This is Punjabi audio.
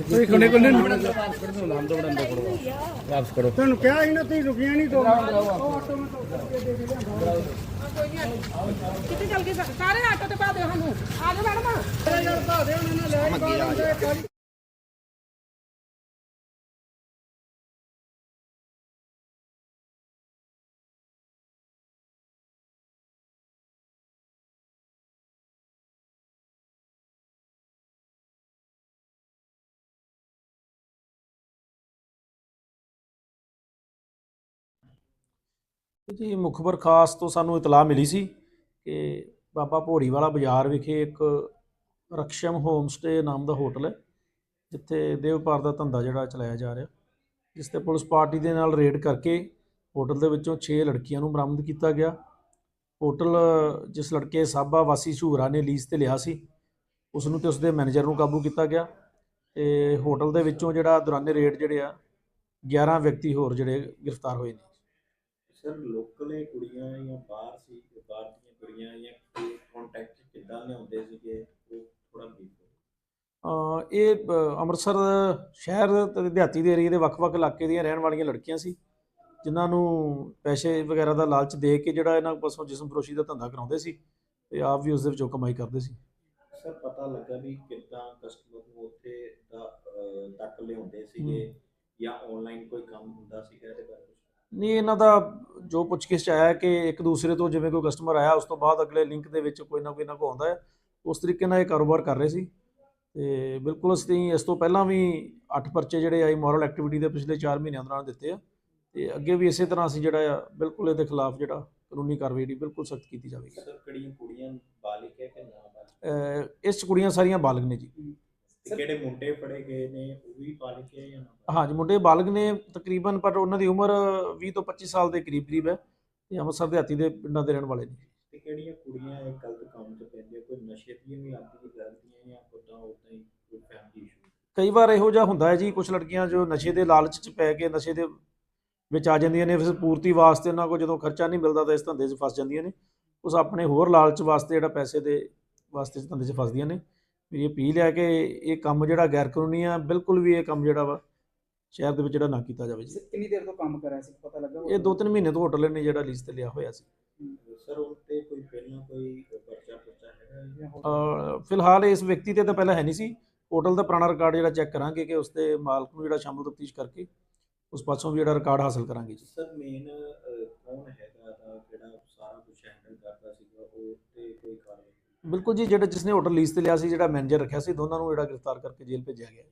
ਤੁਸੀਂ ਕੋਨੇ ਕੋਨੇ ਵਾਪਸ ਕਰੋ ਤੁਹਾਨੂੰ ਕਿਹਾ ਸੀ ਨਾ ਤੁਸੀਂ ਰੁਕੀਆਂ ਨਹੀਂ ਦੋ ਕਿੱਥੇ ਚੱਲ ਗਏ ਸਾਰੇ ਆਟੋ ਤੇ ਪਾ ਦਿਓ ਸਾਨੂੰ ਆ ਜਾਓ ਮੈਡਮ ਯਾਰ ਭਾ ਦੇ ਉਹਨਾਂ ਨੇ ਲੈ ਕੇ ਜੀ ਮੁਖਬਰ ਖਾਸ ਤੋਂ ਸਾਨੂੰ ਇਤਲਾਹ ਮਿਲੀ ਸੀ ਕਿ ਬਾਬਾ ਭੋੜੀ ਵਾਲਾ ਬਾਜ਼ਾਰ ਵਿਖੇ ਇੱਕ ਰਕਸ਼ਮ ਹੋਮ ਸਟੇ ਨਾਮ ਦਾ ਹੋਟਲ ਹੈ, ਜਿੱਥੇ ਦੇਵਪਾਰ ਦਾ ਧੰਦਾ ਜਿਹੜਾ ਚਲਾਇਆ ਜਾ ਰਿਹਾ। ਜਿਸ ਤੇ ਪੁਲਿਸ ਪਾਰਟੀ ਦੇ ਨਾਲ ਰੇਡ ਕਰਕੇ ਹੋਟਲ ਦੇ ਵਿੱਚੋਂ 6 ਲੜਕੀਆਂ ਨੂੰ ਬਰਾਮਦ ਕੀਤਾ ਗਿਆ। ਹੋਟਲ ਜਿਸ ਲੜਕੇ ਸਾਬਾ ਵਾਸੀ ਸ਼ੂਰਾ ਨੇ ਲੀਜ਼ ਤੇ ਲਿਆ ਸੀ ਉਸ ਨੂੰ ਤੇ ਉਸ ਦੇ ਮੈਨੇਜਰ ਨੂੰ ਕਾਬੂ ਕੀਤਾ ਗਿਆ ਤੇ ਹੋਟਲ ਦੇ ਵਿੱਚੋਂ ਜਿਹੜਾ ਦੌਰਾਨੇ ਰੇਡ ਜਿਹੜੇ ਆ 11 ਵਿਅਕਤੀ ਹੋਰ ਜਿਹੜੇ ਗ੍ਰਿਫਤਾਰ ਹੋਏ ਨੇ। ਸਰ ਲੋਕਲ ਇਹ ਕੁੜੀਆਂ ਜਾਂ ਬਾਹਰ ਸੀ ਬਾਹਰ ਦੀਆਂ ਕੁੜੀਆਂ ਜਾਂ ਕੰਟੈਕਟ ਕਿੱਦਾਂ ਲਿਆਉਂਦੇ ਸੀਗੇ ਉਹ ਥੋੜਾ ਬਰੀਫ ਅ, ਇਹ ਅੰਮ੍ਰਿਤਸਰ ਸ਼ਹਿਰ ਤੇ ਦਿਹਾਤੀ ਦੇ ਏਰੀਏ ਦੇ ਵੱਖ-ਵੱਖ ਇਲਾਕੇ ਦੀਆਂ ਰਹਿਣ ਵਾਲੀਆਂ ਲੜਕੀਆਂ ਸੀ ਜਿਨ੍ਹਾਂ ਨੂੰ ਪੈਸੇ ਵਗੈਰਾ ਦਾ ਲਾਲਚ ਦੇ ਕੇ ਜਿਹੜਾ ਇਹਨਾਂ ਪਾਸੋਂ ਜਿਸਮ ਫਰੋਸ਼ੀ ਦਾ ਧੰਦਾ ਕਰਾਉਂਦੇ ਸੀ ਤੇ ਆਪ ਵੀ ਉਸ ਦੇ ਵਿੱਚੋਂ ਕਮਾਈ ਕਰਦੇ ਸੀ। ਸਰ ਪਤਾ ਲੱਗਾ ਵੀ ਕਿੱਦਾਂ ਕਸਟਮਰ ਨੂੰ ਉੱਥੇ ਦਾ ਤੱਕ ਲਿਆਉਂਦੇ ਸੀਗੇ ਜਾਂ ਆਨਲਾਈਨ ਕੋਈ ਕੰਮ ਹੁੰਦਾ ਸੀਗਾ ਇਹਦੇ ਬਾਰੇ? ਨਹੀਂ ਇਹਨਾਂ ਦਾ ਜੋ ਪੁੱਛਗਿੱਛ ਆਇਆ ਕਿ ਇੱਕ ਦੂਸਰੇ ਤੋਂ ਜਿਵੇਂ ਕੋਈ ਕਸਟਮਰ ਆਇਆ ਉਸ ਤੋਂ ਬਾਅਦ ਅਗਲੇ ਲਿੰਕ ਦੇ ਵਿੱਚ ਕੋਈ ਨਾ ਕੋਈ ਨਾ ਕੋ ਆਉਂਦਾ ਹੈ ਉਸ ਤਰੀਕੇ ਨਾਲ ਇਹ ਕਾਰੋਬਾਰ ਕਰ ਰਹੇ ਸੀ। ਤੇ ਬਿਲਕੁਲ ਅਸੀਂ ਇਸ ਤੋਂ ਪਹਿਲਾਂ ਵੀ 8 ਪਰਚੇ ਜਿਹੜੇ ਆਈ ਮੋਰਲ ਐਕਟੀਵਿਟੀ ਦੇ ਪਿਛਲੇ 4 ਮਹੀਨਿਆਂ ਦੌਰਾਨ ਦਿੱਤੇ ਆ। ਤੇ ਅੱਗੇ ਵੀ ਇਸੇ ਤਰ੍ਹਾਂ ਅਸੀਂ ਜਿਹੜਾ ਆ ਬਿਲਕੁਲ ਇਹਦੇ ਖਿਲਾਫ ਜਿਹੜਾ ਕਾਨੂੰਨੀ ਕਾਰਵਾਈ ਜਿਹੜੀ ਬਿਲਕੁਲ ਸਖਤ ਕੀਤੀ ਜਾਵੇਗੀ। ਸਰ ਕਿਹੜੀਆਂ ਕੁੜੀਆਂ ਬਾਲਿਕ ਹੈ ਕਿ ਨਾ ਬਾਲਿਕ? ਇਸ ਕੁੜੀਆਂ ਸਾਰੀਆਂ ਬਾਲਗ ਨੇ ਜੀ। ਤੇ ਕਿਹੜੇ ਮੁੰਡੇ ਫੜੇ ਗਏ ਨੇ ਉਹ ਵੀ ਬਾਲਿਕ ਹੈ ਜਾਂ ਨਾ ਬਾਲਿਗ? ਹਾਂਜੀ ਮੁੰਡੇ ਬਾਲਗ ਨੇ ਤਕਰੀਬਨ ਪਰ ਉਹਨਾਂ ਦੀ ਉਮਰ 20 ਤੋਂ 25 ਸਾਲ ਦੇ ਕਰੀਬ ਕਰੀਬ ਹੈ ਤੇ ਅੰਮ੍ਰਿਤਸਰ ਦਿਹਾਤੀ ਦੇ ਪਿੰਡਾਂ ਦੇ ਰਹਿਣ ਵਾਲੇ ਨੇ। ਤੇ ਕਿਹੜੀਆਂ ਕੁੜੀਆਂ ਇਹ ਗਲਤ ਕੰਮ 'ਚ ਪੈਂਦੀਆਂ? ਕੋਈ ਨਸ਼ੇ ਦੀਆਂ ਵੀ ਆਦੀ ਕਰਦੀਆਂ ਜਾਂ ਉਦਾਂ ਉਦਾਂ ਹੀ ਕੋਈ ਫੈਮਿਲੀ ਇਸ਼ੂ ਕਈ ਵਾਰ ਇਹੋ ਜਿਹਾ ਹੁੰਦਾ ਹੈ ਜੀ ਕੁਝ ਲੜਕੀਆਂ ਜੋ ਨਸ਼ੇ ਦੇ ਲਾਲਚ 'ਚ ਪੈ ਕੇ ਨਸ਼ੇ ਦੇ ਵਿੱਚ ਆ ਜਾਂਦੀਆਂ ਨੇ ਫਿਰ ਪੂਰਤੀ ਵਾਸਤੇ ਉਹਨਾਂ ਕੋਲ ਜਦੋਂ ਖਰਚਾ ਨਹੀਂ ਮਿਲਦਾ ਤਾਂ ਇਸ ਧੰਦੇ 'ਚ ਫਸ ਜਾਂਦੀਆਂ ਨੇ। ਉਸ ਆਪਣੇ ਹੋਰ ਲਾਲਚ ਵਾਸਤੇ ਜਿਹੜਾ ਪੈਸੇ ਦੇ ਵਾਸਤੇ ਇਸ ਧੰਦੇ 'ਚ ਫਸਦੀਆਂ ਨੇ। ਮੇਰੀ ਅਪੀਲ ਹੈ ਕਿ ਇਹ ਕੰਮ ਜਿਹੜਾ ਗੈਰ ਕਾਨੂੰਨੀ ਆ ਬਿਲਕੁਲ ਵੀ ਇਹ ਕੰਮ ਜਿਹੜਾ ਵਾ ਸ਼ਹਿਰ ਦੇ ਵਿੱਚ ਜਿਹੜਾ ਨਾ ਕੀਤਾ ਜਾਵੇ ਜੀ। ਕਿੰਨੀ ਦੇਰ ਤੋਂ ਕੰਮ ਕਰ ਰਿਹਾ ਸੀ ਪਤਾ ਲੱਗਾ ਇਹ ਦੋ ਤਿੰਨ ਮਹੀਨੇ ਤੋਂ ਹੋਟਲ ਨੇ ਜਿਹੜਾ ਲੀਜ਼ ਤੇ ਲਿਆ ਹੋਇਆ ਸੀ। ਸਰ ਉਹ ਤੇ ਕੋਈ ਪਹਿਲਾਂ ਕੋਈ ਪਰਚਾ ਪਰਚਾ ਹੈਗਾ ਫਿਲਹਾਲ ਇਸ ਵਿਅਕਤੀ ਤੇ ਤਾਂ ਪਹਿਲਾਂ ਹੈ ਨਹੀਂ ਸੀ। ਹੋਟਲ ਦਾ ਪੁਰਾਣਾ ਰਿਕਾਰਡ ਜਿਹੜਾ ਚੈੱਕ ਕਰਾਂਗੇ ਕਿ ਉਸ ਦੇ ਮਾਲਕ ਨੂੰ ਜਿਹੜਾ ਸ਼ਾਮਲ ਤਫਤੀਸ਼ ਕਰਕੇ ਉਸ ਪਾਸੋਂ ਵੀ ਜਿਹੜਾ ਰਿਕਾਰਡ ਹਾਸਲ ਕਰਾਂਗੇ ਜੀ। ਸਰ ਮੇਨ ਕੌਣ ਹੈਗਾ? ਦਾ ਜਿਹੜਾ ਸਾਰਾ ਕੁਝ ਹੈਂਡਲ ਕਰਦਾ ਸੀਗਾ ਉਹ? ਬਿਲਕੁਲ ਜੀ, ਜਿਹੜਾ ਜਿਸਨੇ ਹੋਟਲ ਲੀਜ਼ ਤੇ ਲਿਆ ਸੀ, ਜਿਹੜਾ ਮੈਨੇਜਰ ਰੱਖਿਆ ਸੀ, ਦੋਨਾਂ ਨੂੰ ਜਿਹੜਾ ਗ੍ਰਿਫਤਾਰ ਕਰਕੇ ਜੇਲ੍ਹ ਭੇਜਿਆ ਗਿਆ